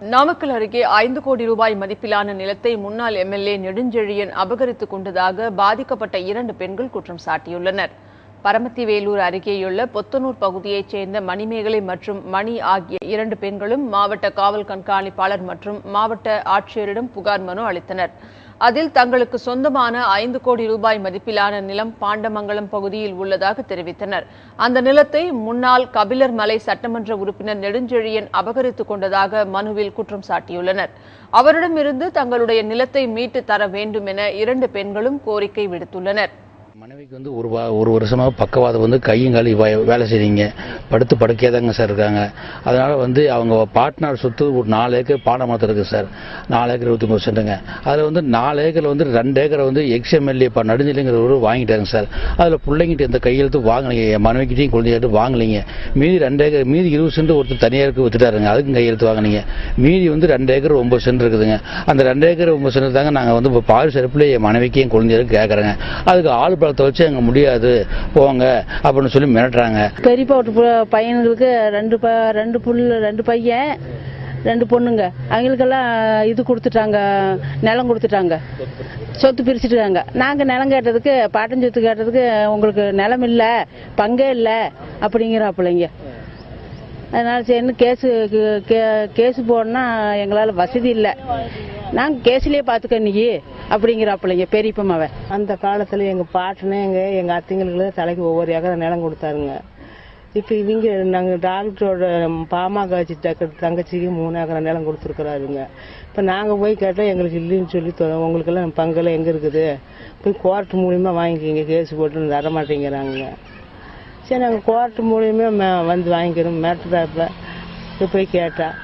நாமக்கல் அருகே ஐந்து கோடி ரூபாய் மதிப்பிலான நிலத்தை முன்னாள் எம்எல்ஏ நெடுஞ்செழியன் அபகரித்துக் கொண்டதாக பாதிக்கப்பட்ட இரண்டு பெண்கள் குற்றம் சாட்டியுள்ளனர். பரமத்திவேலூர் அருகேயுள்ள பொத்தனூர் பகுதியைச் சேர்ந்த மணிமேகலை மற்றும் மணி ஆகிய இரண்டு பெண்களும் மாவட்ட காவல் கண்காணிப்பாளர் மற்றும் மாவட்ட ஆட்சியரிடம் புகார் மனு அளித்தனர். அதில் தங்களுக்கு சொந்தமான ஐந்து கோடி ரூபாய் மதிப்பிலான நிலம் பாண்டமங்கலம் பகுதியில் உள்ளதாக தெரிவித்தனர். அந்த நிலத்தை முன்னாள் கபிலர் மலை சட்டமன்ற உறுப்பினர் நெடுஞ்செழியன் அபகரித்துக் கொண்டதாக மனுவில் குற்றம் சாட்டியுள்ளனர். அவரிடமிருந்து தங்களுடைய நிலத்தை மீட்டு தர வேண்டும் என இரண்டு பெண்களும் கோரிக்கை விடுத்துள்ளனர். மனைவிக்கு வந்து ஒரு வா ஒரு வருஷமாக பக்கவாதம் வந்து கையும் காலி வேலை செய்றீங்க. படுத்து படுக்கையாக தாங்க சார் இருக்காங்க. அதனால வந்து அவங்க பாட்னார் சொத்து ஒரு நாலு ஏக்கர் பாடமரத்தில் இருக்குது சார். நாலு ஏக்கர் இருபத்தி மூணு சென்ட்டுங்க. அதில் வந்து நாலு ஏக்கர் வந்து ரெண்டு ஏக்கரை வந்து எக்ஸ்எம்எல்ஏ இப்போ நடுநிலைங்கிறவர் வாங்கிட்டாங்க சார். அதில் பிள்ளைங்கிட்ட எந்த கையெழுத்து வாங்கலைங்க. என் மனைவிக்கிட்டையும் குழந்தைகிட்ட வாங்கலைங்க. மீதி ரெண்டு ஏக்கர் மீதி இருபது சென்ட் ஒருத்தர் தனியாருக்கு வித்துட்டாருங்க. அதுக்கும் கையெழுத்து வாங்கினீங்க மீதி வந்து ரெண்டு ஏக்கர் ஒம்பது சென்ட் இருக்குதுங்க. அந்த ரெண்டு ஏக்கர் ஒம்பது சென்ட் தாங்க நாங்கள் வந்து இப்போ பால் சிறப்பில் என் மனைவிக்கு என் குழந்தைகளுக்கு கேட்குறேங்க அதுக்கு ஆள் பழத்தை வச்சு அங்கே முடியாது போங்க அப்படின்னு சொல்லி மிரட்டுறாங்க. பெரியப்பா வீட்டு பையனுங்களுக்கு ரெண்டு ப ரெண்டு புள்ள ரெண்டு பையன் ரெண்டு பொண்ணுங்க. அவங்களுக்கெல்லாம் இது கொடுத்துட்டாங்க நிலம் கொடுத்துட்டாங்க. சொத்து பிரிச்சுட்டாங்க. நாங்கள் நிலம் கேட்டதுக்கு பாட்டன் சொத்து கேட்டதுக்கு உங்களுக்கு நிலம் இல்லை பங்கே இல்லை அப்படிங்கிறாப்புலைங்க. அதனால சரின்னு கேஸு கேஸு போடனா எங்களால் வசதி இல்லை. நாங்கள் கேஸ்லேயே பார்த்துக்க இன்னைக்கு அப்படிங்கிறாப்புலைங்க பெரியப்பமாவை அந்த காலத்தில் எங்கள் பாட்டுனே எங்கள் எங்கள் அத்தைங்களுக்கு தலைக்கு ஒவ்வொரு ஏக்கர் நிலம் கொடுத்தாருங்க. இப்போ இவங்க நாங்கள் டாக்டரோட பாமக தங்கச்சிக்கு மூணு ஏக்கர் நிலம் கொடுத்துருக்குறாருங்க. இப்போ நாங்கள் போய் கேட்டால் எங்களுக்கு இல்லைன்னு சொல்லி தொ- உங்களுக்கெல்லாம் பங்கெல்லாம் எங்கே இருக்குது? போய் கோர்ட் மூலியமா வாங்கிக்கிங்க கேஸ் போட்டு தர மாட்டேங்கிறாங்க. சரி நாங்கள் கோர்ட் மூலியமா வந்து வாங்கிக்கிறோம். மேட்டுறாப்புல போய் கேட்டா.